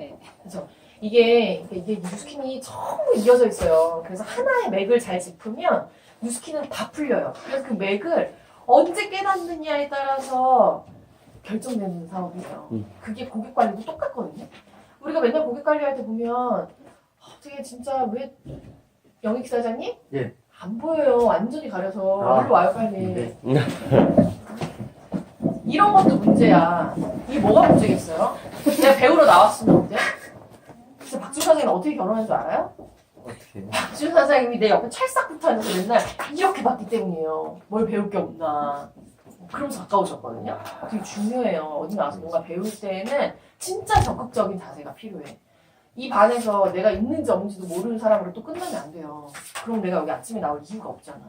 네. 그죠? 이게, 이게 뉴스킨이 전부 이어져 있어요. 그래서 하나의 맥을 잘 짚으면 뉴스킨은 다 풀려요. 그래서 그 맥을 언제 깨닫느냐에 따라서 결정되는 사업이에요. 음. 그게 고객 관리도 똑같거든요. 우리가 맨날 고객 관리할 때 보면 어떻게 진짜 왜 영익 사장님? 예. 안 보여요. 완전히 가려서. 아, 일로 와요, 빨리. 네. 이런 것도 문제야. 이게 뭐가 문제겠어요? 내가 배우러 나왔으면 어때? 진짜 박준 사장님 어떻게 결혼한 줄 알아요? 어떻게? 박준 사장님이 내 옆에 찰싹 붙어 앉아서 맨날 이렇게 봤기 때문이에요. 뭘 배울 게 없나. 그러면서 가까우셨거든요. 되게 중요해요. 어디 나와서 뭔가 배울 때는 진짜 적극적인 자세가 필요해. 이 반에서 내가 있는지 없는지도 모르는 사람으로 또 끝나면 안 돼요. 그럼 내가 여기 아침에 나올 이유가 없잖아.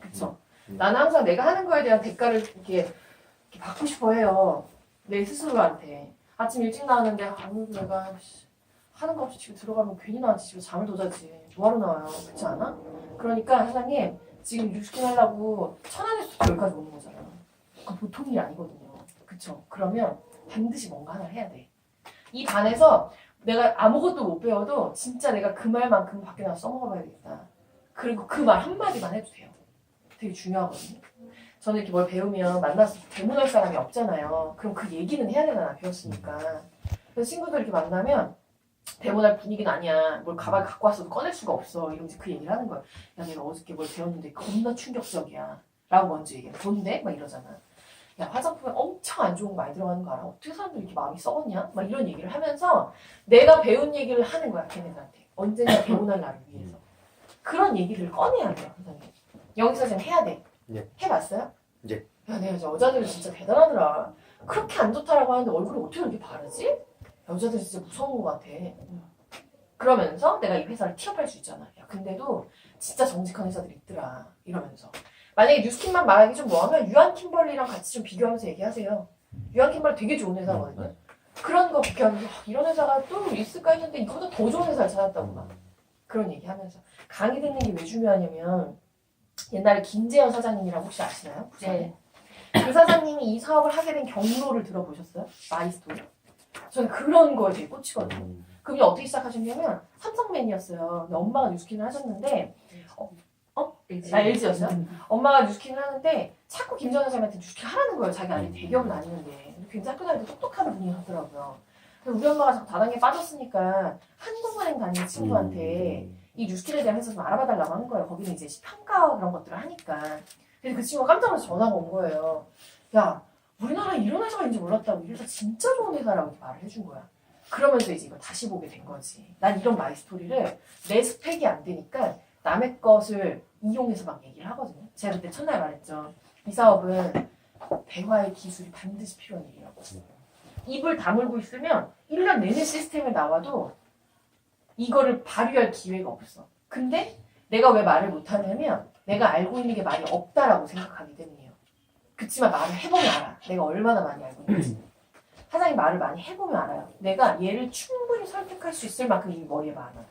그쵸? 음. 나는 항상 내가 하는 거에 대한 대가를 이렇게, 이렇게 받고 싶어 해요. 내 스스로한테. 아침 일찍 나왔는데, 아무 내가 씨, 하는 거 없이 집에 들어가면 괜히 나한테 집에 잠을 더 자지. 뭐하러 나와요? 그렇지 않아? 그러니까 사장님, 지금 뉴스킨 하려고 천안에서 여기까지 오는 거잖아. 그 보통 일이 아니거든요. 그쵸? 그러면 반드시 뭔가 하나 해야 돼. 이 반에서 내가 아무것도 못 배워도 진짜 내가 그 말만큼 밖에 나서 써먹어봐야 겠다. 그리고 그 말 한마디만 해도 돼요. 되게 중요하거든요. 저는 이렇게 뭘 배우면 만나서 대문할 사람이 없잖아요. 그럼 그 얘기는 해야 되잖아, 배웠으니까. 그래서 친구들 이렇게 만나면 대문할 분위기는 아니야. 뭘 가방 갖고 왔어도 꺼낼 수가 없어. 이러면서 그 얘기를 하는 거야. 야, 내가 어저께 뭘 배웠는데 겁나 충격적이야. 라고 먼저 얘기해. 뭔데? 막 이러잖아. 야, 화장품에 엄청 안 좋은 거 많이 들어가는 거 알아? 어떻게 사람들이 이렇게 마음이 썩었냐? 막 이런 얘기를 하면서 내가 배운 얘기를 하는 거야, 걔네들한테. 언젠가 배우날 나를 위해서. 그런 얘기를 꺼내야 돼요, 선생님. 여기서 지금 해야 돼. 예. 해봤어요? 예. 야, 내가 저 여자들이 진짜 대단하더라. 그렇게 안 좋다라고 하는데 얼굴이 어떻게 이렇게 바르지? 여자들이 진짜 무서운 것 같아. 그러면서 내가 이 회사를 취업할 수 있잖아. 야, 근데도 진짜 정직한 회사들이 있더라. 이러면서. 만약에 뉴스킨만 말하기 좀 뭐하면 유한 킴벌리랑 같이 좀 비교하면서 얘기하세요. 유한 킴벌리 되게 좋은 회사거든요. 그런 거 비교하면서 아, 이런 회사가 또 있을까 했는데 이거보다 더 좋은 회사를 찾았다고 막 그런 얘기 하면서 강의 듣는 게 왜 중요하냐면 옛날에 김재현 사장님이라고 혹시 아시나요? 부산에? 그 사장님이 이 사업을 하게 된 경로를 들어보셨어요? 마이스토리? 저는 그런 거에 되게 꽂히거든요. 그분이 어떻게 시작하셨냐면 삼성맨이었어요. 근데 엄마가 뉴스킨을 하셨는데 아 LG였어요? 엄마가 뉴스킨을 하는데 자꾸 김전현 사장한테 뉴스킨 하라는 거예요. 자기 아니 대기업은 아니는데 굉장히 학교 다닐 때 똑똑한 분이 하더라고요. 그래서 우리 엄마가 자꾸 다단계 빠졌으니까 한국은행 다니는 친구한테 이 뉴스킨에 대한 회사 좀 알아봐 달라고 한 거예요. 거기는 이제 평가 그런 것들을 하니까. 그래서 그 친구가 깜짝 놀라서 전화가 온 거예요. 야, 우리나라에 이런 회사가 있는지 몰랐다고. 이 회사 진짜 좋은 회사라고 말을 해준 거야. 그러면서 이제 이걸 다시 보게 된 거지. 난 이런 마이 스토리를 내 스펙이 안 되니까 남의 것을 이용해서 막 얘기를 하거든요. 제가 그때 첫날 말했죠. 이 사업은 대화의 기술이 반드시 필요한 일이라고. 입을 다물고 있으면 1년 내내 시스템에 나와도 이거를 발휘할 기회가 없어. 근데 내가 왜 말을 못하냐면 내가 알고 있는 게 많이 없다라고 생각하기 때문이에요. 그치만 말을 해보면 알아. 내가 얼마나 많이 알고 있는지. 사장님 말을 많이 해보면 알아요. 내가 얘를 충분히 설득할 수 있을 만큼 이 머리에 많아.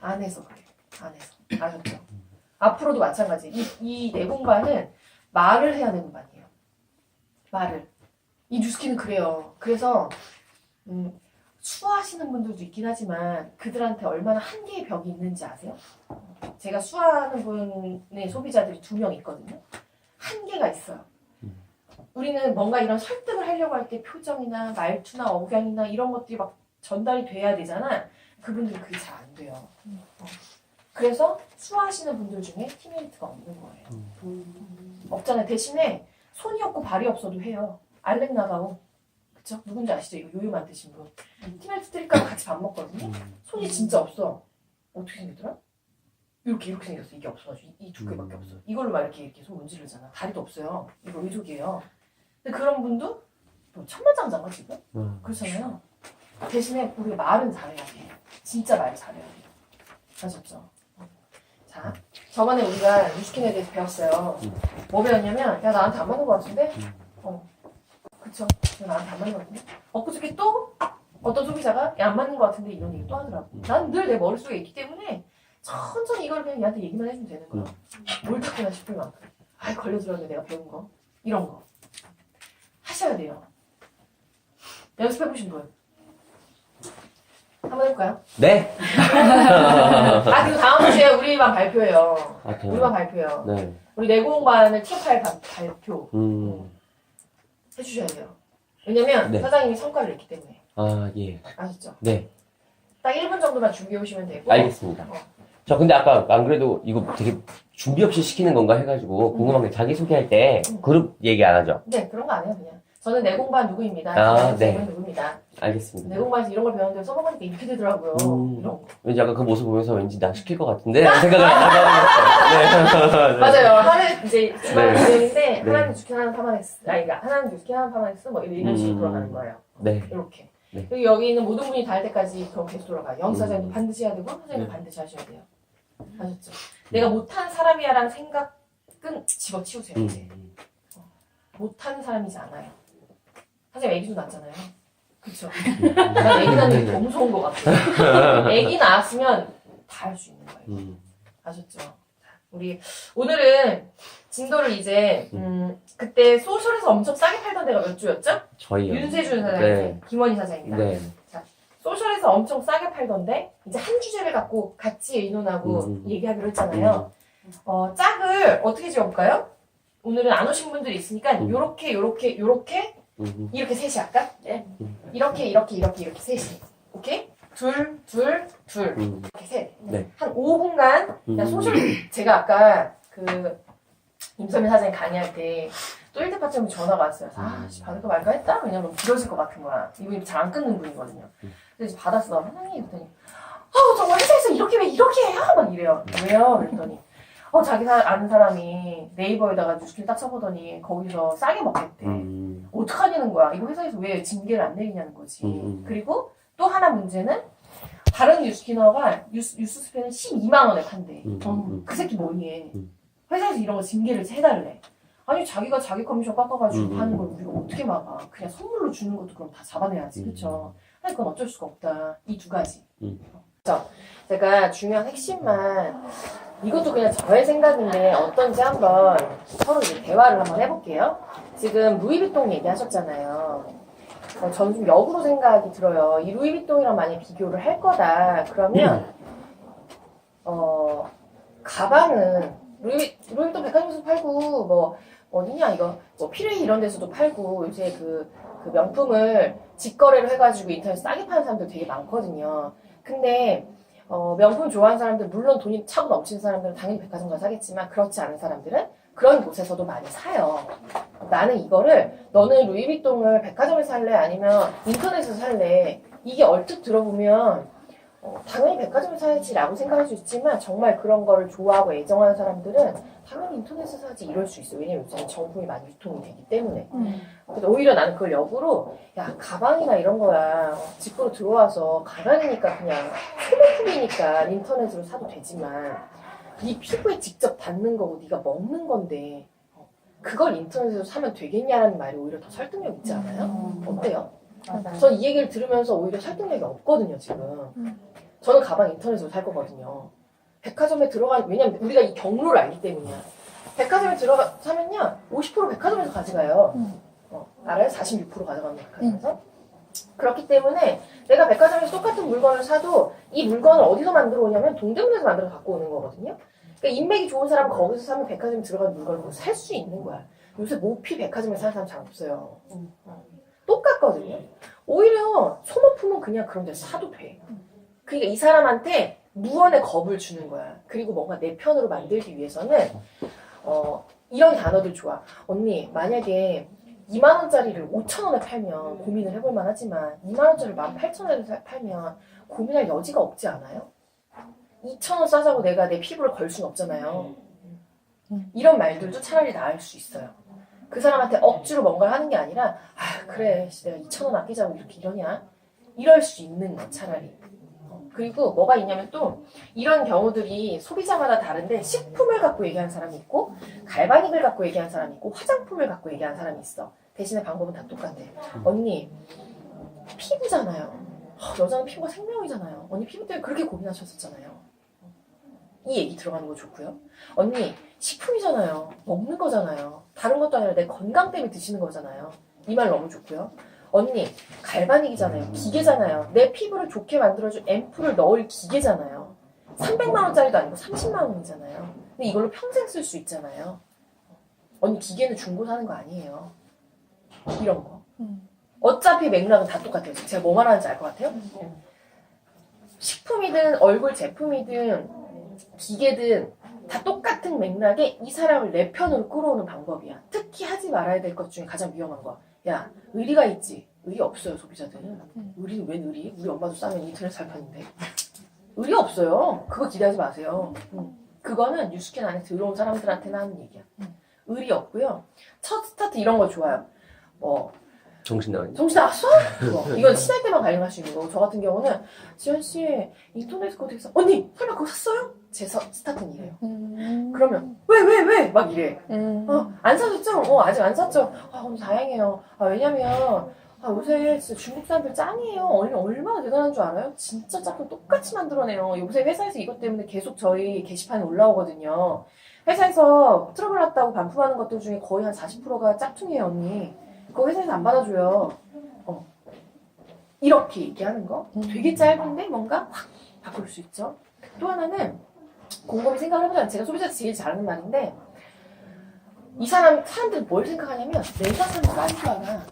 안 해서 그래. 안 해서. 아셨죠? 앞으로도 마찬가지. 이, 이 내공반은 말을 해야 되는 반이에요. 말을. 이 뉴스키는 그래요. 그래서 음, 수화하시는 분들도 있긴 하지만 그들한테 얼마나 한계의 벽이 있는지 아세요? 제가 수화하는 분의 소비자들이 두 명 있거든요. 한계가 있어요. 우리는 뭔가 이런 설득을 하려고 할 때 표정이나 말투나 억양이나 이런 것들이 막 전달이 돼야 되잖아. 그분들은 그게 잘 안 돼요. 어. 그래서 수화하시는 분들 중에 티메리트가 없는 거예요. 없잖아요. 대신에 손이 없고 발이 없어도 해요. 알렉 나가오. 그쵸? 누군지 아시죠? 이거 요요 만드신 분. 티메리트 드릴까 같이 밥 먹거든요. 손이 진짜 없어. 어떻게 생겼더라? 이렇게 이렇게 생겼어. 이게 없어가지고 이, 이 두께밖에 음. 없어. 이걸로 막 이렇게 이렇게 손 문지르잖아. 다리도 없어요. 이거 의족이에요. 근데 그런 분도 뭐 천만장자가 지금 그렇잖아요. 대신에 우리가 말은 잘해야 돼. 진짜 말 잘해야 돼. 아셨죠? 자, 저번에 우리가 뉴스킨에 대해서 배웠어요. 뭐 배웠냐면, 야 나한테 안 맞는 것 같은데? 어, 그쵸? 야, 나한테 안 맞는 것 같은데? 엊그저께 또 어떤 소비자가 야, 안 맞는 것 같은데 이런 얘기 또 하더라고. 난 늘 내 머릿속에 있기 때문에 천천히 이걸 그냥 얘한테 얘기만 해주면 되는 거야. 뭘 닦구나 싶을 만큼. 아, 걸려들었는데 내가 배운 거. 이런 거. 하셔야 돼요. 연습해보신 분. 한번 해볼까요? 네. 아 그리고 다음 주에 우리만 발표해요. 아, 우리만 그래요? 발표해요. 네. 우리 내공반을 발- 발표 음. 해주셔야 돼요. 왜냐면 네. 사장님이 성과를 냈기 때문에 아, 예. 아시죠? 네. 딱 1분 정도만 준비해 오시면 되고 알겠습니다. 어. 저 근데 아까 안 그래도 이거 되게 준비 없이 시키는 건가 해가지고 궁금한 게 자기소개할 때 음. 그룹 얘기 안 하죠? 네 그런 거 안 해요 그냥 저는 내공반 누구입니다. 아, 네. 누구입니다. 알겠습니다. 내공반에서 이런 걸 배웠는데 써먹으니까 이렇게 되더라고요. 음. 이런 거. 왠지 아까 그 모습 보면서 왠지 나 시킬 것 같은데 라는 생각을 하고 있어요. 맞아요. 하는 이제 주말 네. 주행인데 네. 하나는 주킨 하나는 파마넥스 아니 그러니까 하나는 주킨 하나는 파마넥스 뭐 이런 식으로 음. 돌아가는 거예요. 네. 이렇게. 네. 그리고 여기 있는 모든 분이 다할 때까지 그럼 계속 돌아가요. 영사장도 음. 반드시 해야 되고 사장님도 네. 반드시 하셔야 돼요. 아셨죠? 내가 못한 사람이야라는 생각은 집어치우세요. 이제. 음. 못하는 사람이지 않아요. 사장님 애기도 낳았잖아요. 그쵸? 난 애기 낳는 게 더 무서운 것 같아요. 애기 낳았으면 다 할 수 있는 거예요. 음. 아셨죠? 자, 우리 오늘은 진도를 이제 음, 그때 소셜에서 엄청 싸게 팔던 데가 몇 주였죠? 저희요. 윤세준 사장님, 네. 김원희 사장입니다. 네. 소셜에서 엄청 싸게 팔던데 이제 한 주제를 갖고 같이 의논하고 음. 얘기하기로 했잖아요. 어, 짝을 어떻게 지어볼까요? 오늘은 안 오신 분들이 있으니까 음. 요렇게 요렇게 요렇게 음. 이렇게 셋이 할까? 네. 음. 이렇게 이렇게 이렇게 이렇게 셋이. 오케이? 둘, 둘, 둘. 음. 이렇게 셋. 네. 한 5분간 그냥 음. 소셜 제가 아까 그 임선민 사장님 강의할 때 또 1대 파트너님 전화가 왔어요. 그래서 아, 씨, 받을까 말까 했다? 왜냐면 길어질 것 같은 거야. 이분이 잘 안 끊는 분이거든요. 음. 그래서 이제 받았어. 사장님 그랬더니 아 정말 회사에서 이렇게 왜 이렇게 해요? 막 이래요. 왜요? 그랬더니 어 자기 사, 아는 사람이 네이버에다가 뉴스킬 딱 쳐보더니 거기서 싸게 먹겠대. 음. 어떡하냐는 거야. 이거 회사에서 왜 징계를 안 내리냐는 거지. 음, 음. 그리고 또 하나 문제는 다른 뉴스키너가 뉴스, 뉴스 스페는 12만 원에 판대. 음, 어, 음. 그 새끼 뭐니 해. 음. 회사에서 이런 거 징계를 해달래. 아니 자기가 자기 커미션 깎아가지고 음, 음, 하는 음. 걸 우리가 어떻게 막아. 그냥 선물로 주는 것도 그럼 다 잡아내야지. 음. 그쵸? 아니 그건 어쩔 수가 없다. 이 두 가지. 음. 자, 제가 중요한 핵심만 이것도 그냥 저의 생각인데 어떤지 한번 서로 이제 대화를 한번 해볼게요. 지금 루이비통 얘기하셨잖아요. 어, 저는 좀 역으로 생각이 들어요. 이 루이비통이랑 만약 비교를 할 거다. 그러면 어 가방은 루이 루이비통 백화점에서 팔고 뭐 어디냐 이거 뭐 필요해 이런 데서도 팔고 요새 그, 그 명품을 직거래를 해가지고 인터넷 싸게 파는 사람들 되게 많거든요. 근데 어, 명품 좋아하는 사람들 물론 돈이 차고 넘치는 사람들은 당연히 백화점 가서 사겠지만 그렇지 않은 사람들은 그런 곳에서도 많이 사요. 나는 이거를 너는 루이비통을 백화점에서 살래 아니면 인터넷에서 살래 이게 얼핏 들어보면 어, 당연히 백화점에서 사야지라고 생각할 수 있지만 정말 그런 거를 좋아하고 애정하는 사람들은 당연히 인터넷에서 사지 이럴 수 있어요. 왜냐면 요새는 정품이 많이 유통이 되기 때문에. 근데 오히려 나는 그걸 역으로 야 가방이나 이런 거야 어, 집으로 들어와서 가방이니까 그냥 소모품이니까 인터넷으로 사도 되지만 네 피부에 직접 닿는 거고 네가 먹는 건데 어, 그걸 인터넷에서 사면 되겠냐라는 말이 오히려 더 설득력 있지 않아요? 어때요? 전 이 얘기를 들으면서 오히려 설득력이 없거든요 지금. 저는 가방 인터넷으로 살 거거든요. 백화점에 들어간 왜냐면 우리가 이 경로를 알기 때문이야. 백화점에 들어가 사면요 50% 백화점에서 가져가요. 어, 알아요? 46% 가져가는 백화점에서? 그렇기 때문에 내가 백화점에서 똑같은 물건을 사도 이 물건을 어디서 만들어 오냐면 동대문에서 만들어 갖고 오는 거거든요. 그러니까 인맥이 좋은 사람은 거기서 사면 백화점에 들어간 물건을 살 수 있는 거야. 요새 모피 백화점에 사는 사람 잘 없어요. 어. 똑같거든요 오히려 소모품은 그냥 그런 데서 사도 돼 그러니까 이 사람한테 무언의 겁을 주는 거야 그리고 뭔가 내 편으로 만들기 위해서는 어, 이런 단어들 좋아 언니 만약에 2만 원짜리를 5천 원에 팔면 고민을 해볼 만하지만 2만 원짜리 18,000원에 팔면 고민할 여지가 없지 않아요? 2천 원 싸자고 내가 내 피부를 걸 수는 없잖아요. 이런 말들도 차라리 나을 수 있어요. 그 사람한테 억지로 뭔가를 하는 게 아니라 아 그래 씨, 내가 2천 원 아끼자고 이렇게 이러냐 이럴 수 있는 거 차라리 어, 그리고 뭐가 있냐면 또 이런 경우들이 소비자마다 다른데 식품을 갖고 얘기하는 사람이 있고 갈바닉을 갖고 얘기하는 사람이 있고 화장품을 갖고 얘기하는 사람이 있어. 대신에 방법은 다 똑같아. 언니 피부잖아요. 어, 여자는 피부가 생명이잖아요. 언니 피부 때문에 그렇게 고민하셨었잖아요. 이 얘기 들어가는 거 좋고요. 언니 식품이잖아요. 먹는 거잖아요. 다른 것도 아니라 내 건강 때문에 드시는 거잖아요. 이 말 너무 좋고요. 언니, 갈바닉이잖아요. 기계잖아요. 내 피부를 좋게 만들어줄 앰플을 넣을 기계잖아요. 300만원짜리도 아니고 30만원이잖아요. 근데 이걸로 평생 쓸 수 있잖아요. 언니, 기계는 중고 사는 거 아니에요. 이런 거. 음. 어차피 맥락은 다 똑같아요. 제가 뭐 말하는지 알 것 같아요? 식품이든 얼굴 제품이든 기계든 다 똑같은 맥락에 이 사람을 내 편으로 끌어오는 방법이야. 특히 하지 말아야 될 것 중에 가장 위험한 거. 야, 의리가 있지. 의리 없어요, 소비자들은. 음. 의리는 웬 의리? 우리 엄마도 싸면 인터넷 살 파는데. 의리 없어요. 그거 기대하지 마세요. 음. 그거는 뉴스캔 안에 들어온 사람들한테는 하는 얘기야. 음. 의리 없고요. 첫 스타트 이런 거 좋아요. 뭐, 정신 나간 정신 나갔어? 그거. 이건 친할 때만 가능할 수 있는 거고 저 같은 경우는 지현 씨 인터넷 거 되게 사 언니 설마 그거 샀어요? 제 서, 스타트는 이래요 음. 그러면 왜 왜 왜? 막 이래 음. 어, 안 사셨죠? 어 아직 안 샀죠? 아 오늘 다행이에요 아 왜냐면 아 요새 진짜 중국 사람들 짱이에요 언니 얼마나 대단한 줄 알아요? 진짜 짝꿍 똑같이 만들어내요 요새 회사에서 이것 때문에 계속 저희 게시판에 올라오거든요 회사에서 트러블 났다고 반품하는 것들 중에 거의 한 40%가 짝퉁이에요 언니 그거 회사에서 안 받아줘요. 어. 이렇게 얘기하는 거 되게 짧은데 뭔가 확 바꿀 수 있죠. 또 하나는 곰곰이 생각을 해보자면 제가 소비자 제일 잘하는 말인데 이 사람 사람들은 뭘 생각하냐면 내가 사면 싼줄 알아.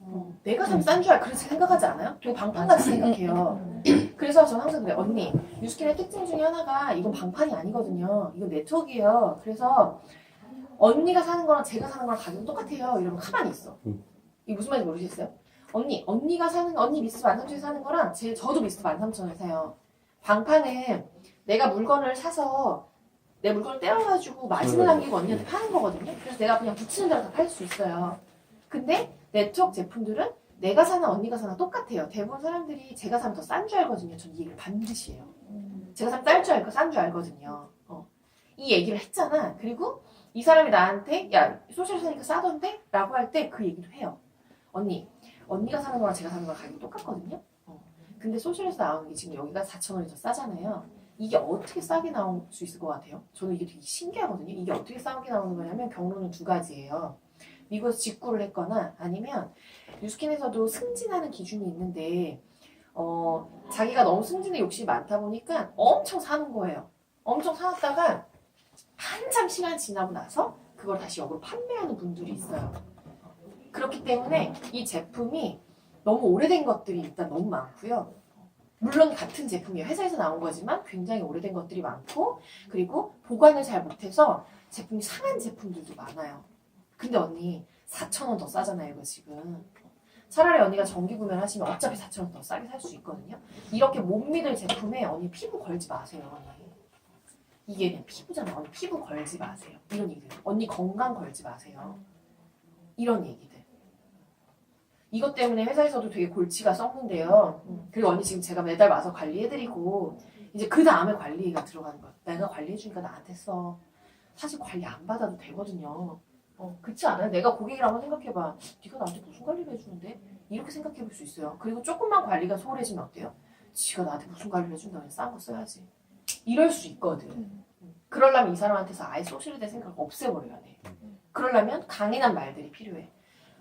어, 내가 사면 싼 줄 알아. 그렇게 생각하지 않아요? 되게 방판같이 생각해요. 그래서 저는 항상 그래요. 언니, 뉴스킨의 특징 중에 하나가 이건 방판이 아니거든요. 이건 네트워크예요. 그래서 언니가 사는 거랑 제가 사는 거랑 가격이 똑같아요. 이러면 가만히 있어. 음. 이게 무슨 말인지 모르겠어요? 언니, 언니가 사는 거, 언니 미스트 13,000원에 사는 거랑 제, 저도 미스트 13,000원에 사요. 방판은 내가 물건을 사서 내 물건을 떼어가지고 마진을 음. 남기고 언니한테 파는 거거든요. 그래서 내가 그냥 붙이는 대로 다 팔 수 있어요. 근데 네트워크 제품들은 내가 사나 언니가 사나 똑같아요. 대부분 사람들이 제가 사면 더 싼 줄 알거든요. 전 이 얘기를 반드시 해요. 제가 사면 쌀 줄 알고 싼 줄 알거든요. 어. 이 얘기를 했잖아. 그리고 이 사람이 나한테 야 소셜 사니까 싸던데? 라고 할 때 그 얘기도 해요. 언니, 언니가 사는 거랑 제가 사는 거랑 가격이 똑같거든요. 어. 근데 소셜에서 나오는 게 지금 여기가 4,000원이 더 싸잖아요. 이게 어떻게 싸게 나올 수 있을 것 같아요? 저는 이게 되게 신기하거든요. 이게 어떻게 싸게 나오는 거냐면 경로는 두 가지예요. 미국에서 직구를 했거나 아니면 뉴스킨에서도 승진하는 기준이 있는데 어, 자기가 너무 승진에 욕심이 많다 보니까 엄청 사는 거예요. 엄청 사놨다가 한참 시간 지나고 나서 그걸 다시 역으로 판매하는 분들이 있어요. 그렇기 때문에 이 제품이 너무 오래된 것들이 일단 너무 많고요. 물론 같은 제품이에요. 회사에서 나온 거지만 굉장히 오래된 것들이 많고 그리고 보관을 잘 못해서 제품이 상한 제품들도 많아요. 근데 언니 4,000원 더 싸잖아요, 이거 지금. 차라리 언니가 정기 구매를 하시면 어차피 4,000원 더 싸게 살 수 있거든요. 이렇게 못 믿을 제품에 언니 피부 걸지 마세요, 언니. 이게 그냥 피부잖아. 언니 피부 걸지 마세요. 이런 얘기들. 언니 건강 걸지 마세요. 이런 얘기들. 이것 때문에 회사에서도 되게 골치가 썩는데요. 그리고 언니 지금 제가 매달 와서 관리해드리고 이제 그 다음에 관리가 들어가는 거야. 내가 관리해주니까 나한테 써. 사실 관리 안 받아도 되거든요. 어, 그렇지 않아요? 내가 고객이라고 생각해봐. 네가 나한테 무슨 관리를 해주는데? 이렇게 생각해볼 수 있어요. 그리고 조금만 관리가 소홀해지면 어때요? 지가 나한테 무슨 관리를 해준다 그냥 싼거 써야지. 이럴 수 있거든. 음. 그러려면 이 사람한테서 아예 대한 생각을 없애버려야 돼. 그러려면 강인한 말들이 필요해.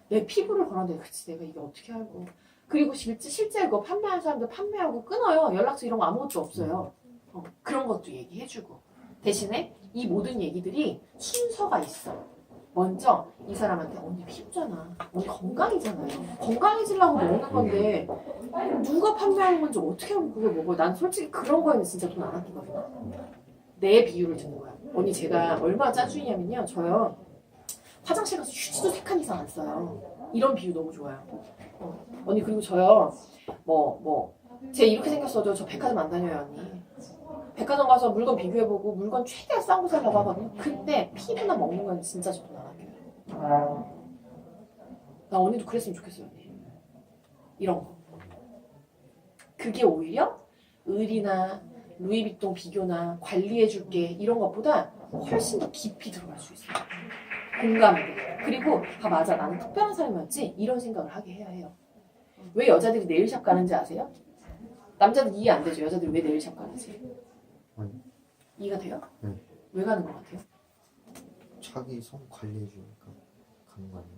내 피부를 걸었는데 그치 내가 이게 어떻게 알고. 그리고 실제, 실제 그거 판매하는 사람들 판매하고 끊어요. 연락처 이런 거 아무것도 없어요. 어, 그런 것도 얘기해주고. 대신에 이 모든 얘기들이 순서가 있어. 먼저 이 사람한테 언니 피부잖아. 언니 건강이잖아요. 건강해지려고 먹는 건데 누가 판매하는 건지 어떻게 하면 그걸 먹어요. 난 솔직히 그런 거에는 진짜 돈 안 아끼거든요. 내 비유를 듣는 거야. 언니 제가 얼마나 짜주냐면요. 저요. 화장실 가서 휴지도 세 칸 이상 안 써요. 이런 비유 너무 좋아요. 어. 언니 그리고 저요. 뭐 뭐. 제 이렇게 생겼어도 저 백화점 안 다녀요 언니. 백화점 가서 물건 비교해보고 물건 최대한 싼거 사려고 하거든요. 근데 피부나 먹는 건 진짜 저돈안 아껴요. 나 언니도 그랬으면 좋겠어요 언니. 이런 거. 그게 오히려 의리나 루이비통 비교나 관리해줄게 이런 것보다 훨씬 더 깊이 들어갈 수 있어요. 공감이 돼. 그리고 아 맞아 나는 특별한 사람이었지 이런 생각을 하게 해야 해요. 왜 여자들이 네일샵 가는지 아세요? 남자들 이해 안 되죠. 여자들이 왜 네일샵 가는지. 아니. 이해가 돼요? 네. 왜 가는 것 같아요? 자기 손 관리해 주니까 가는 거 아니에요?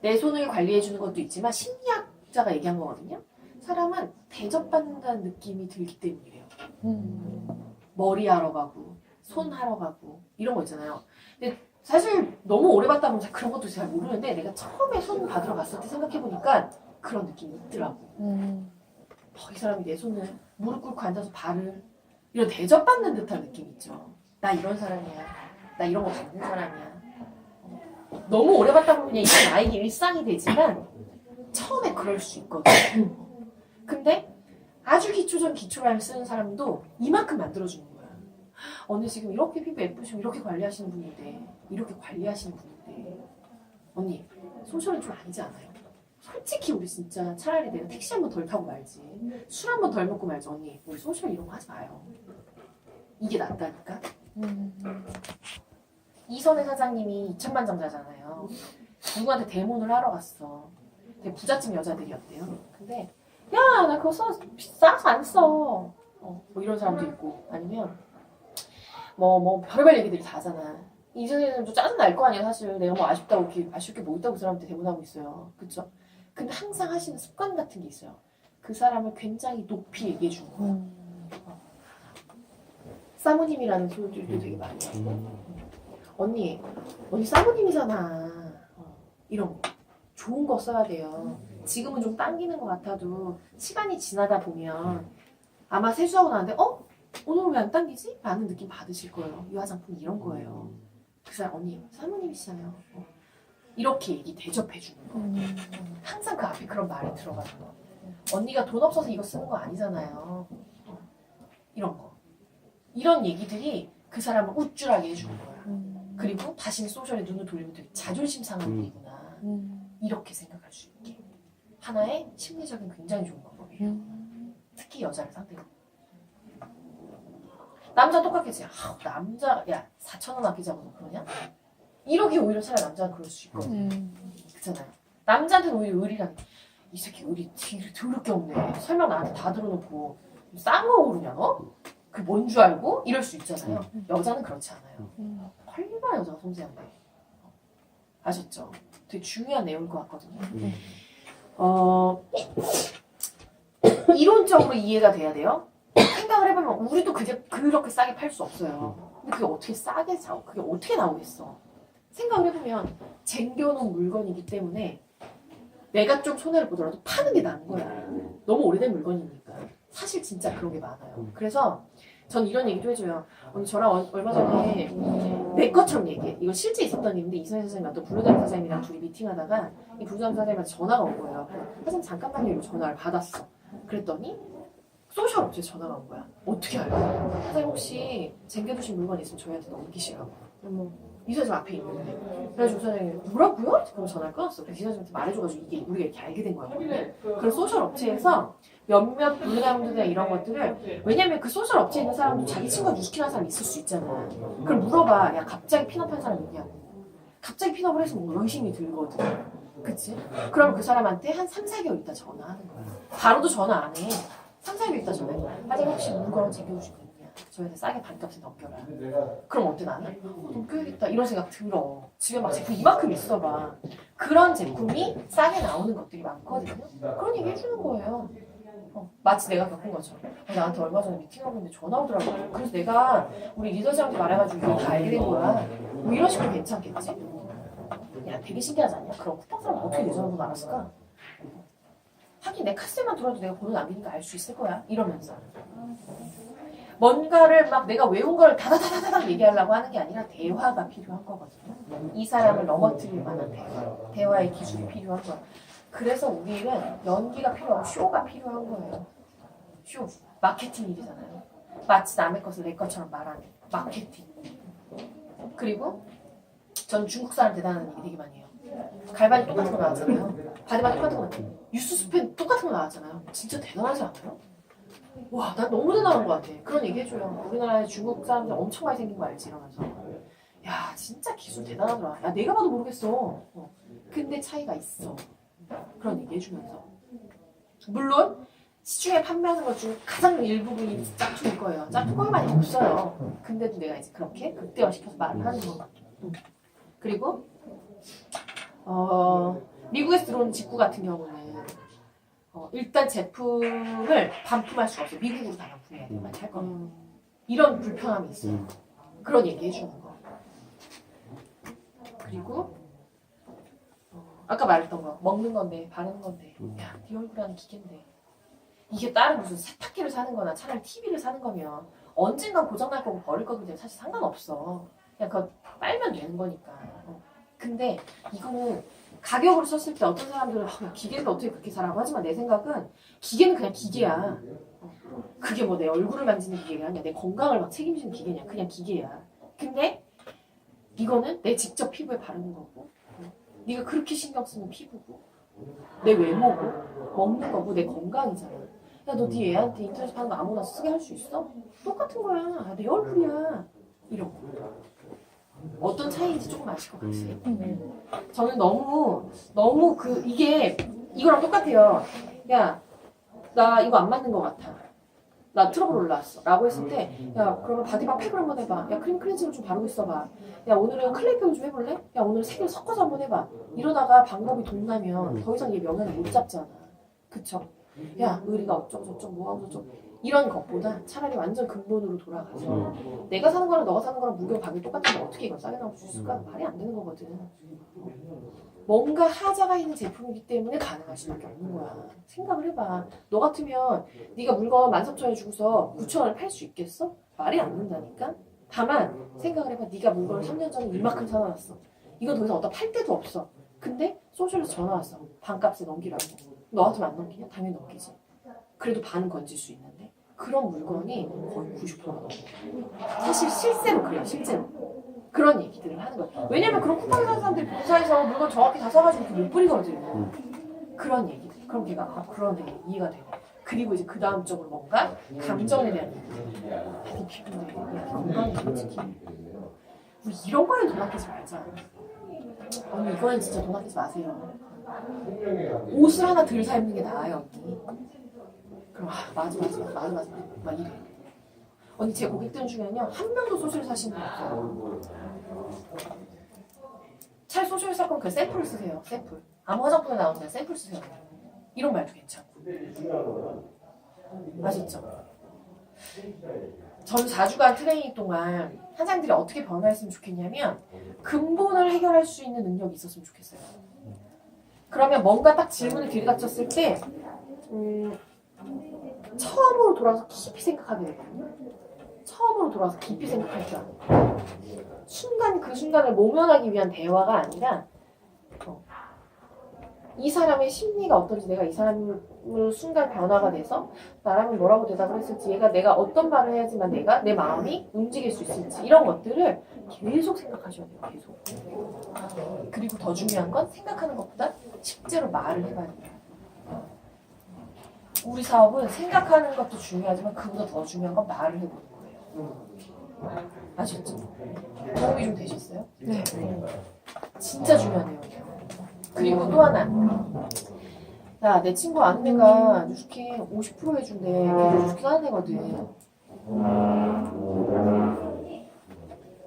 내 손을 관리해 주는 것도 있지만 심리학자가 얘기한 거거든요. 사람은 대접받는다는 느낌이 들기 때문이래요. 머리 하러 가고 손 하러 가고 이런 거 있잖아요. 근데 사실 너무 오래 봤다 보면 그런 것도 잘 모르는데 내가 처음에 손 받으러 갔을 때 생각해 보니까 그런 느낌이 있더라고. 어, 이 사람이 내 손을 무릎 꿇고 앉아서 발을 이런 대접받는 듯한 느낌 있죠. 나 이런 사람이야. 나 이런 거 받는 사람이야. 어, 너무 오래 봤다 보면 이게 나에게 일상이 되지만 처음에 그럴 수 있거든. 근데 아주 기초전 기초를 쓰는 사람도 이만큼 만들어주는. 언니 지금 이렇게 피부 예쁘시고 이렇게 관리하시는 분인데 이렇게 관리하시는 분인데 언니 소셜은 좀 아니지 않아요? 솔직히 우리 진짜 차라리 내가 택시 한 번 덜 타고 말지 술 한 번 덜 먹고 말지 언니 우리 소셜 이런 거 하지 마요. 이게 낫다니까. 이선의 사장님이 2천만 장자잖아요. 누구한테 대문을 하러 갔어. 되게 부잣집 여자들이었대요. 근데 야 나 그거 써 비싸서 안 써. 어, 뭐 이런 사람도 있고 아니면 뭐 뭐 별별 얘기들이 다 하잖아. 이선생님 좀 짜증 날 거 아니야 사실 내가 뭐 아쉽다고 아쉽게 뭐 있다고 그 사람한테 대문하고 있어요. 그쵸? 근데 항상 하시는 습관 같은 게 있어요. 그 사람을 굉장히 높이 얘기해 주는 거야. 사모님이라는 소리도 되게 많이 하고 언니, 언니 사모님이잖아. 어, 이런 거. 좋은 거 써야 돼요. 지금은 좀 당기는 것 같아도 시간이 지나다 보면 아마 세수하고 나는데 어? 오늘 왜 안 당기지? 라는 느낌 받으실 거예요. 이 화장품 이런 거예요. 그 사람 언니 사모님이시잖아요. 어. 이렇게 얘기 대접해 주는 거. 항상 그 앞에 그런 말이 들어가는 거. 언니가 돈 없어서 이거 쓰는 거 아니잖아요. 어. 이런 거. 이런 얘기들이 그 사람을 우쭐하게 해주는 거야. 그리고 다시는 소셜에 눈을 돌리면 되게 자존심 상한 음. 일이구나. 이렇게 생각할 수 있게. 하나의 심리적인 굉장히 좋은 방법이에요. 특히 여자를 상대로. 남자 똑같겠지. 아, 남자, 야, 4천원 아끼자고 너 그러냐? 이러기 오히려 차라리 남자는 그럴 수 있거든. 그렇잖아요. 남자한테는 오히려 의리란 이 새끼 의리 뒤를 더럽게 없네. 설명 나한테 다 들어놓고 싼거 고르냐 너? 그 뭔 줄 알고? 이럴 수 있잖아요. 여자는 그렇지 않아요. 얼마나 여자가 섬세한데. 아셨죠? 되게 중요한 내용일 것 같거든요. 음. 어, 이론적으로 이해가 돼야 돼요. 생각을 해보면 우리도 그게 그렇게 싸게 팔 수 없어요. 근데 그게 어떻게 싸게 사? 그게 어떻게 나오겠어? 생각을 해보면 쟁겨놓은 물건이기 때문에 내가 좀 손해를 보더라도 파는 게 나은 거야. 너무 오래된 물건이니까. 사실 진짜 그런 게 많아요. 그래서 전 이런 얘기도 해줘요. 언니 저랑 얼- 얼마 전에 내 것처럼 얘기해. 이거 실제 있었던 일인데 이선희 선생님과 또 블루다임 사장님이랑 둘이 미팅하다가 이 블루다임 사장님한테 전화가 온 거예요. 사장님 잠깐만요 이러고 전화를 받았어. 그랬더니 소셜 업체에 전화가 온 거야. 어떻게 알고? 사장님 혹시 쟁겨두신 물건 있으면 저희한테 넘기시라고. 그러면 이사장 앞에 있는 데. 그래가지고 사장님이 뭐라고요? 그럼 전화를 끊었어. 그래서 이사장한테 말해줘가지고 이게 우리가 이렇게 알게 된 거야. 그런 소셜 업체에서 몇몇 블루다임들이나 이런 것들을 왜냐면 그 소셜 업체에 있는 사람도 자기 친구가 뉴스킨한 사람이 있을 수 있잖아. 그럼 물어봐. 야 갑자기 핀업한 사람 있냐고. 갑자기 핀업을 해서 뭐 의심이 들거든. 그치? 그러면 그 사람한테 한 3, 4개월 있다 전화하는 거야. 바로도 전화 안 해. 3, 4개월 있다 전화해. 사장님 혹시 물건 챙겨주실 거 있냐? 저희한테 싸게 반값에 넘겨라. 그럼 어때 나는? 어, 넘겨야겠다. 이런 생각 들어. 집에 막 제품 이만큼 있어 봐. 그런 제품이 싸게 나오는 것들이 많거든요. 그런 얘기 해주는 거예요. 어, 마치 내가 겪은 것처럼. 어, 나한테 얼마 전에 미팅하고 있는데 전화 오더라고. 그래서 내가 우리 리더들한테 말해가지고 이거 다 알게 된 거야. 뭐 이런 식으로 괜찮겠지? 야, 되게 신기하지 않냐? 그럼 쿠팡 사람 어떻게 내 전화번호 알았을까? 하긴 내 카스에만 들어도 내가 번호 남기니까 알 수 있을 거야. 이러면서. 뭔가를 막 내가 외운 걸 다다다다닥 얘기하려고 하는 게 아니라 대화가 필요한 거거든요. 이 사람을 넘어뜨릴 만한 대화. 대화의 기술이 필요한 거야. 그래서 우리 일은 연기가 필요하고 쇼가 필요한 거예요. 쇼. 마케팅 일이잖아요. 마치 남의 것을 내 것처럼 말하는 마케팅. 그리고 전 중국 사람 대단한 얘기 되게 많이 해요. 갈바니 똑같은 거 나왔잖아요. 바디바디 똑같은 거 나왔잖아요. 뉴스 스팬 똑같은 거 나왔잖아요. 진짜 대단하지 않아요? 와, 난 너무 대단한 것 같아. 그런 얘기 해줘요. 우리나라에 중국 사람들 엄청 많이 생긴 거 알지? 이러면서. 야, 진짜 기술 대단하더라. 야, 내가 봐도 모르겠어. 어. 근데 차이가 있어. 그런 얘기 해주면서. 물론, 시중에 판매하는 것 중 가장 일부분이 짝퉁일 거예요. 짝퉁이 많이 없어요. 근데도 내가 이제 그렇게 극대화시켜서 말을 하는 거. 음. 그리고, 어, 미국에서 들어오는 직구 같은 경우는 어, 일단 제품을 반품할 수가 없어요. 미국으로 다 반품해야 돼요. 만약 할 거면. 이런 불편함이 있어요. 음. 그런 얘기 해주는 거. 그리고 어, 아까 말했던 거 먹는 건데 바르는 건데 음. 야, 네 얼굴 하는 기계인데 이게 다른 무슨 세탁기를 사는 거나 차라리 TV를 사는 거면 언젠간 고장날 거고 버릴 거기 때문에 사실 상관없어. 그냥 그거 빨면 되는 거니까. 어. 근데 이거는 가격으로 썼을 때 어떤 사람들은 아, 야, 기계를 어떻게 그렇게 사라고 하지만 내 생각은 기계는 그냥 기계야. 어. 그게 뭐 내 얼굴을 만지는 기계가 아니야. 내 건강을 막 책임지는 기계냐. 그냥 기계야. 근데 이거는 내 직접 피부에 바르는 거고 어. 네가 그렇게 신경 쓰는 피부고 내 외모고 먹는 거고 내 건강이잖아. 야, 너 네 애한테 인터넷 파는 거 아무나 쓰게 할 수 있어? 똑같은 거야. 아, 내 얼굴이야. 이런 거. 어떤 차이인지 조금 아실 것 같아요. 음. 저는 너무, 너무 그, 이게, 이거랑 똑같아요. 야, 나 이거 안 맞는 것 같아. 나 트러블 올라왔어. 라고 했을 때, 야, 그러면 바디바 팩을 한번 해봐. 야, 크림 클렌징을 좀 바르고 있어봐. 야, 오늘은 클레이팩을 좀 해볼래? 야, 오늘 세 개를 섞어서 한번 해봐. 이러다가 방법이 동나면 더 이상 얘 명예를 못 잡잖아. 그쵸? 야, 의리가 어쩌고저쩌고, 뭐하고 저쩌고. 이런 것보다 차라리 완전 근본으로 돌아가서 내가 사는 거랑 너가 사는 거랑 무게가 가격이 똑같은데 어떻게 이걸 싸게 나올 수 있을까? 말이 안 되는 거거든. 뭔가 하자가 있는 제품이기 때문에 가능할 수밖에 없는 거야. 생각을 해봐. 너 같으면 네가 물건 13,000원에 주고서 9,000원에 팔 수 있겠어? 말이 안 된다니까? 다만 생각을 해봐. 네가 물건을 3년 전에 이만큼 사놨어. 이건 더 이상 어디다 팔 데도 없어. 근데 소셜에서 전화 왔어. 반값에 넘기라고. 너 같으면 안 넘기냐? 당연히 넘기지. 그래도 반은 건질 수 있는데 그런 물건이 거의 90%가 넘어. 사실 실제로 그래요. 실제로. 그런 얘기들을 하는 거야. 왜냐면 그런 쿠팡 사는 사람들이 본사에서 물건 정확히 다 사가지고 못 뿌리거든. 그런 얘기들. 그럼 걔가 아 그러네 이해가 되네. 그리고 이제 그 다음 쪽으로 뭔가 감정에 대한. 아니 피부인데 야 건강이 솔직히 우리 이런 거에 돈 아끼지 말자. 언니 이거엔 진짜 돈 아끼지 마세요. 옷을 하나 덜 사 입는 게 나아요 언니. 그럼 아 맞아 맞아 맞아 맞아 막 이래. 언니 제 고객들 중에는요 한 명도 소셜 사신 분 없어요. 소셜 살 거면 그 샘플 쓰세요. 샘플. 아무 화장품에 나오는 그냥 샘플 쓰세요. 이런 말도 괜찮고. 아시죠? 전 4주간 트레이닝 동안 한장들이 어떻게 변화했으면 좋겠냐면 근본을 해결할 수 있는 능력이 있었으면 좋겠어요. 그러면 뭔가 딱 질문을 들이닥쳤을 때 음, 처음으로 돌아서 깊이 생각하게 되거든요. 처음으로 돌아서 깊이 생각할 줄 알아요. 순간 그 순간을 모면하기 위한 대화가 아니라 어, 이 사람의 심리가 어떤지 내가 이 사람을 순간 변화가 돼서 나라면 뭐라고 대답을 했을지 얘가 내가 어떤 말을 해야지만 내가 내 마음이 움직일 수 있을지 이런 것들을 계속 생각하셔야 돼요 계속 그리고 더 중요한 건 생각하는 것보다 실제로 말을 해봐야 돼요 우리 사업은 생각하는 것도 중요하지만 그보다 더 중요한 건 말을 해보는 거예요 아셨죠? 도움이 좀 되셨어요? 네. 진짜 중요하네요. 그리고 또 하나. 야, 내 친구 아는 애가 뉴스킹 50% 해준대. 걔도 뉴스킹 하는 애거든.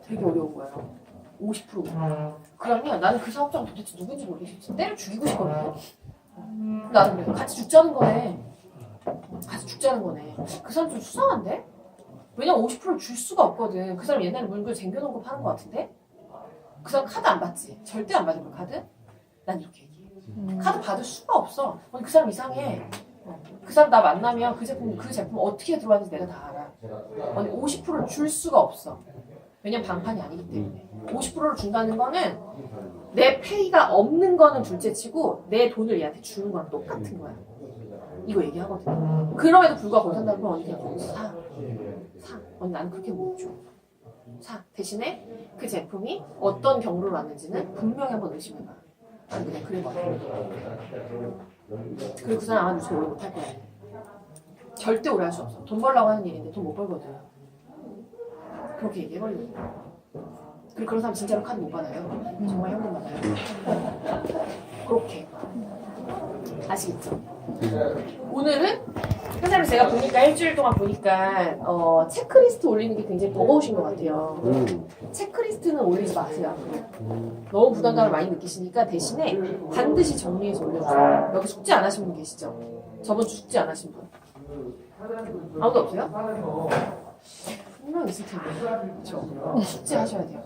되게 어려운 거예요. 50%. 그러면 나는 그 사업자가 도대체 누군지 모르겠어. 때려 죽이고 싶거든요. 나는. 같이 죽자는 거네. 같이 죽자는 거네. 그 사람 좀 수상한데? 왜냐면 50%를 줄 수가 없거든. 그 사람 옛날에 물건 쟁겨놓은 거 파는 거 같은데? 그 사람 카드 안 받지? 절대 안 받을 거야, 카드? 난 이렇게 얘기해. 카드 받을 수가 없어. 아니, 그 사람 이상해. 어. 그 사람 나 만나면 그 제품, 그 제품 어떻게 들어왔는지 내가 다 알아. 아니, 50%를 줄 수가 없어. 왜냐면 방판이 아니기 때문에. 50%를 준다는 거는 내 페이가 없는 거는 둘째 치고 내 돈을 얘한테 주는 거랑 똑같은 거야. 이거 얘기하거든. 그럼에도 불구하고 거기 산다고 그러면 언니 그냥 거기서 사. 사. 언니 나는 그렇게 못 줘. 사. 대신에 그 제품이 어떤 경로로 왔는지는 분명히 한번 의심해봐. 나는 그냥 그래 봐. 그리고 그 사람 아마 요새 오래 못할 거야. 절대 오래 할 수 없어. 돈 벌려고 하는 일인데 돈 못 벌거든. 그렇게 얘기해버리고. 그리고 그런 사람 진짜로 카드 못 받아요. 정말 현금 받아요. 그렇게. 아시겠죠? 오늘은 선생님 제가 보니까 일주일 동안 보니까 어, 체크리스트 올리는 게 굉장히 버거우신 것 같아요. 음. 체크리스트는 올리지 마세요. 너무 부담감을 많이 느끼시니까 대신에 반드시 정리해서 올려주세요. 여기 숙제 안 하신 분 계시죠? 저번 주 숙제 안 하신 분? 아무도 없어요? 분명 있을 텐데. 그렇죠? 숙제 하셔야 돼요.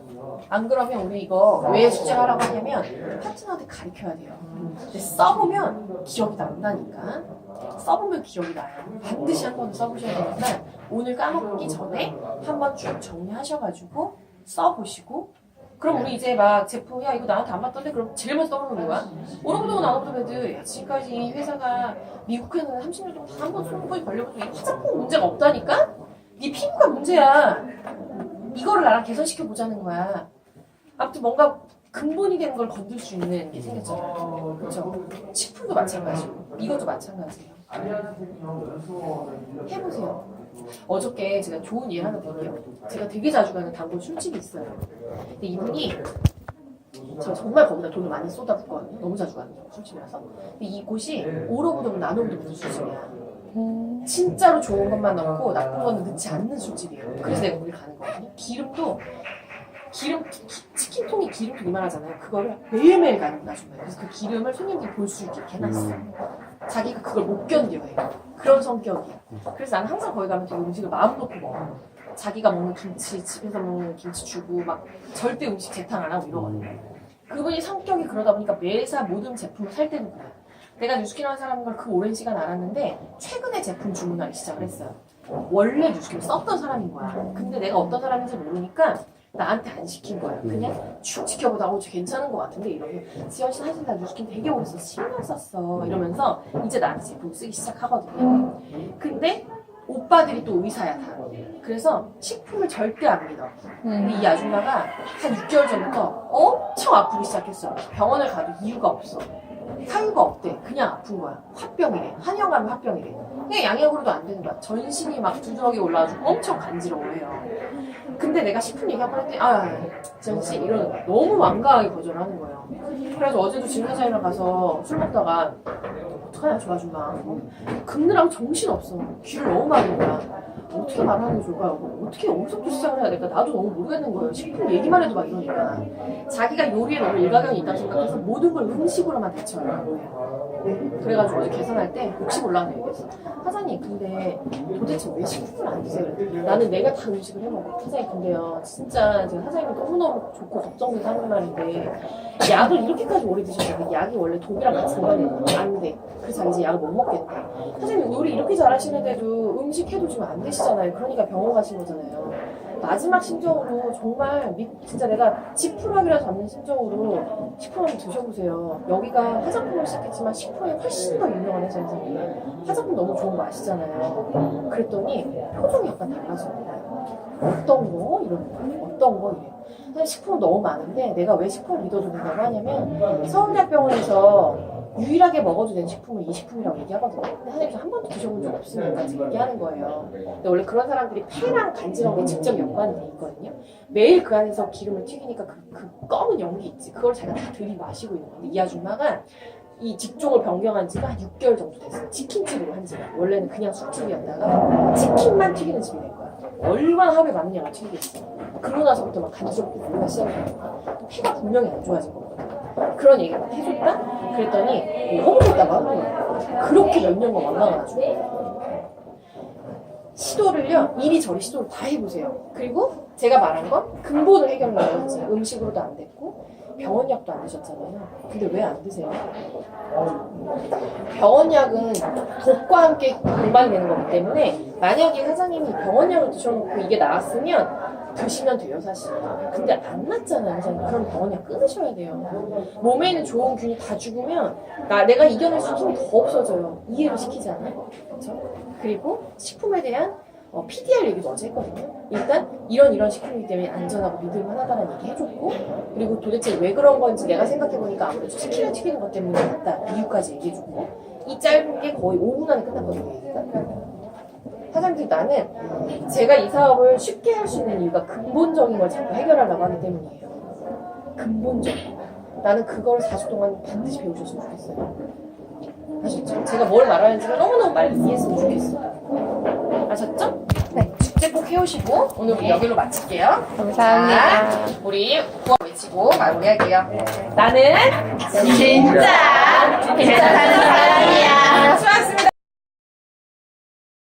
안 그러면 우리 이거 왜 숙제 하라고 하냐면 파트너한테 가르쳐야 돼요. 근데 써보면 기억이 난다니까. 써보면 기억이 나요. 반드시 한 번 써보셔야 되니까 오늘 까먹기 전에 한 번 쭉 정리하셔가지고 써보시고 그럼 우리 이제 막 제품 야 이거 나한테 안 맞던데 그럼 제일 먼저 떠오르는 거야 애들 야, 지금까지 회사가 미국에는 30년 동안 다한번 손목이 걸려가지고 이 화장품 문제가 없다니까? 네 피부가 문제야 이거를 나랑 개선시켜 보자는 거야 아무튼 뭔가 근본이 되는 걸 건들 수 있는 게 생겼잖아요 그렇죠? 식품도 마찬가지고 이것도 마찬가지예요 해보세요 어저께 제가 좋은 예 하나 드릴게요 제가 되게 자주 가는 단골 술집이 있어요 근데 이분이 제가 정말 거기다 돈을 많이 쏟아붓거든요. 너무 자주 가는 술집이라서. 근데 이곳이 오로부동 나노부동 무슨 술집이야. 진짜로 좋은 것만 넣고 나쁜 거는 넣지 않는 술집이에요. 그래서 내가 거기 가는 거거든요. 기름도 기름 치- 치킨통이 기름통 이만하잖아요. 그거를 매일매일 가는 아줌마예요. 그래서 그 기름을 손님들이 볼 수 있게 이렇게 해놨어. 자기가 그걸 못 견뎌요. 그런 성격이야. 그래서 나는 항상 거기 가면 되게 음식을 마음 놓고 먹어. 자기가 먹는 김치, 집에서 먹는 김치 주고 막 절대 음식 재탕 안 하고 이러거든요. 그분이 성격이 그러다 보니까 매사 모든 제품을 살 때는 그래. 내가 뉴스키라는 사람인 걸 그 오랜 시간 알았는데 최근에 제품 주문하기 시작을 했어요. 원래 뉴스키를 썼던 사람인 거야. 근데 내가 어떤 사람인지 모르니까 나한테 안 시킨 거야. 그냥 쭉 지켜보다가 어, 저 괜찮은 것 같은데 이러면 지연 씨 사실 나 뉴스킨 되게 오래 썼어. 10년 썼어. 이러면서 이제 나한테 제품 쓰기 시작하거든요. 근데 오빠들이 또 의사야 다. 그래서 식품을 절대 안 믿어. 근데 이 아줌마가 한 6개월 전부터 엄청 아프기 시작했어. 병원을 가도 이유가 없어. 사유가 없대. 그냥 아픈 거야. 화병이래. 한의원 가면 화병이래. 그냥 양약으로도 안 되는 거야. 전신이 막 두드러기 올라가지고 엄청 간지러워해요. 근데 내가 식품 얘기하고 했더니 아, 전씨 이러는 거야. 너무 완강하게 거절하는 거예요. 그래서 어제도 회사에 가서 술 먹다가 어떡하냐 저 아줌마. 긁느라고 정신 없어. 귀를 너무 막는 거야. 어떻게 말하는 게 좋을까요? 뭐 어떻게 어디서부터 시작을 해야 될까? 나도 너무 모르겠는 거예요. 식품 얘기만 해도 막 이러니까. 자기가 요리에 너무 일가견이 있다고 생각해서 모든 걸 음식으로만 대처하는 거예요. 그래가지고 어제 계산할 때 혹시 몰라서 얘기했어. 사장님, 근데 도대체 왜 식품을 안 드세요? 나는 내가 다 음식을 해 먹어. 사장님, 근데요. 진짜 제가 사장님이 너무너무 좋고 걱정돼서 하는 말인데 약을 이렇게까지 오래 드셨는데 약이 원래 독이랑 같이 들어가는 안 돼. 그래서 자기 이제 약을 못 먹겠대. 사장님 요리 이렇게 잘하시는데도 음식 해도 지금 안 되시잖아요. 그러니까 병원 가신 거잖아요. 마지막 심정으로 정말 미- 진짜 내가 지푸라기라 잡는 심정으로 식품 한번 드셔보세요. 여기가 화장품을 시작했지만 식품이 훨씬 더 유명한 회사에서는 화장품 너무 좋은 거 아시잖아요. 그랬더니 표정이 약간 달라집니다. 어떤 거? 이러는 거예요. 어떤 거? 이래요. 사실 식품은 너무 많은데 내가 왜 식품을 믿어도 된다고 하냐면 서울대병원에서 유일하게 먹어도 되는 식품은 이 식품이라고 얘기하거든요. 근데 선생님이 한 번도 드셔본 적 없으니까 지금 얘기하는 거예요. 근데 원래 그런 사람들이 폐랑 간지러운 게 직접 연관이 돼 있거든요. 매일 그 안에서 기름을 튀기니까 그, 그 검은 연기 있지. 그걸 자기가 다 들이마시고 있는 건데 이 아줌마가 이 직종을 변경한 지가 한 6개월 정도 됐어요. 치킨집으로 한 지가. 원래는 그냥 술집이었다가 치킨만 튀기는 집이 된 거야. 얼마나 하루에 많은 양을 튀기겠어. 그러고 나서부터 막 간지럽고 물가 시작하니까 피가 분명히 안 좋아진 거거든. 그런 얘기를 막 해줬다? 그랬더니 뭐 허브했다고 하는 거야. 그렇게 몇 년간 만나가지고. 시도를요, 이리저리 시도를 다 해보세요. 그리고 제가 말한 건 근본을 해결해야지. 음식으로도 안 됐고, 병원약도 안 드셨잖아요. 근데 왜 안 드세요? 병원약은 독과 함께 공방이 되는 거기 때문에 만약에 사장님이 병원약을 드셔놓고 이게 나왔으면 드시면 돼요 사실 근데 안 났잖아요 사장님 그럼 병원약 끊으셔야 돼요 몸에 있는 좋은 균이 다 죽으면 나 내가 이겨낼 수 있는 힘이 더 없어져요 이해를 시키지 않아요 그렇죠? 그리고 식품에 대한 어, PDR 얘기도 어제 했거든요. 일단 이런 이런 식품이기 때문에 안전하고 믿을만하다는 얘기 해줬고 그리고 도대체 왜 그런 건지 내가 생각해보니까 아무래도 치킨을 튀기는 것 때문에 같다 이유까지 얘기해주고 이 짧은 게 거의 5분 안에 끝났거든요. 얘기가. 사장님 나는 제가 이 사업을 쉽게 할 수 있는 이유가 근본적인 걸 자꾸 해결하려고 하기 때문이에요. 근본적인 거. 나는 그걸 4주 동안 반드시 배우셨으면 좋겠어요. 아셨죠? 제가 뭘 말하는지가 너무너무 말 이해했으면 좋겠어요. 아셨죠? 네. 숙제 꼭 해오시고 오늘 우리 여기로 마칠게요. 감사합니다. 자, 우리 구호 외치고 마무리할게요. 네. 나는 진짜 괜찮다는 사람이야. 수고하셨습니다.